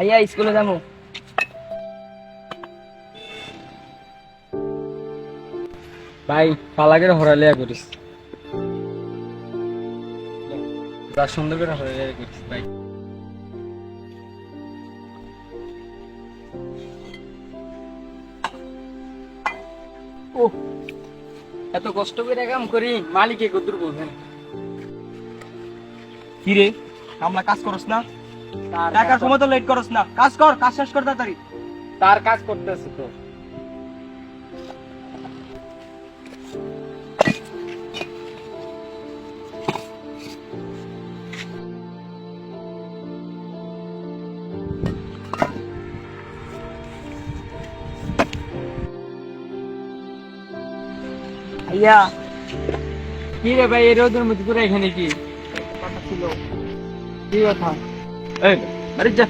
আইয়া স্কুলে যাব ভাই পালাগের হরালিয়া করিস। সুন্দর করে ও এত কষ্ট করে কাম করি মালিকে কদ্দুর বলবেন? কি রে কামলা কাজ করস না? টাকার সময় তো লেট করস না। কাজ কর কাজ শেষ কর তাড়াতাড়ি। তার কাজ করতেছে তো। আইয়া কি রে ভাই এই রোদের মধ্যে তোরা এখানে কি? কথা ছিল। কি কথা? এই আরে যা।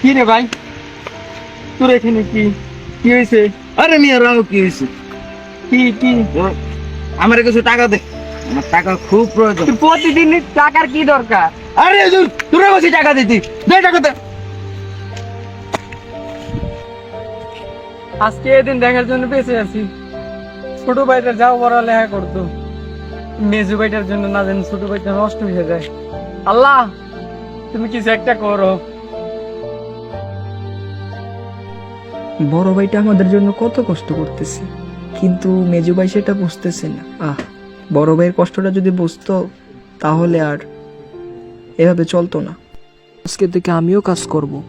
কি রে ভাই? তোর এখানে কি? কি হয়েছে? আরে মিয়া রাও কি হইছে কি কি? আমার কিছু টাকা দে। আমার টাকা খুব প্রয়োজন। প্রতিদিন টাকার কি দরকার? আরে তোরা বসে টাকা দিতি। দে টাকা দে। আজকে এদিন দেখার জন্য বেঁচে আছি। ছোট ভাইটা যাও পড়ালেখা করতো মেজু ভাইটার জন্য না জানি ছোট ভাইটা নষ্ট হয়ে যায়। আল্লাহ তুমি কিছু একটা করো। বড় ভাইটা আমাদের জন্য কত কষ্ট করতেছে কিন্তু মেজু ভাই সেটা বুঝতেছে না। আহ বড় ভাইয়ের কষ্টটা যদি বুঝতো তাহলে আর এভাবে চলতো না। আজকে থেকে আমিও কাজ করব।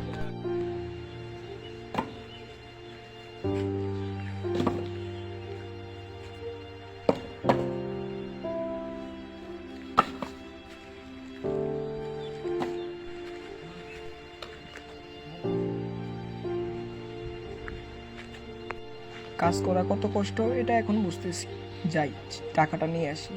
কাজ করা কত কষ্ট এটা এখন বুঝতেছি। যাই টাকাটা নিয়ে আসি।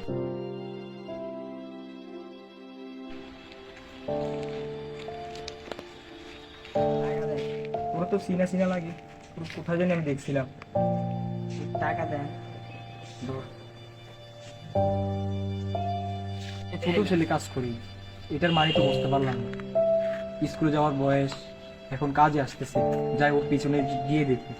তো সিনা সিনা লাগে। কোথায় জানি আমি দেখছিলাম। টাকা দেন। ছোট ছেলে কাজ করি। এটার মানে তো বুঝতে পারলাম না। স্কুলে যাওয়ার বয়স এখন কাজে আসতেছে। যাই ওর পিছনে গিয়ে দেখি।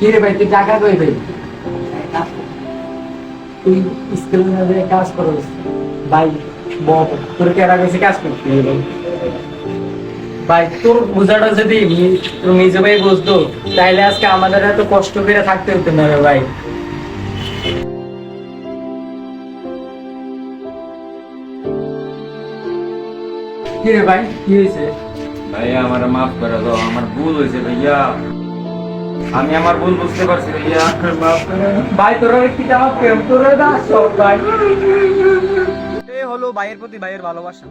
কি ভাই, তুই টাকা তোর কে আগে কাজ করতে হবে? ভাই, তোর বোঝাটা যদি মি- নিজে ভাই বুঝতো, তাইলে আজকে আমাদের এত কষ্ট করে থাকতে হতো না ভাই। কি রে ভাই, কি হয়েছে ভাইয়া, আমার মাফ করে দাও, আমার ভুল হয়েছে ভাইয়া। আমি আমার ভুল বুঝতে পারছি ভাইয়া। মাফ করে। ভাই তোরা কি আমার প্রেম দাস ভাই। এ হলো ভাইয়ের প্রতি ভাইয়ের ভালোবাসা।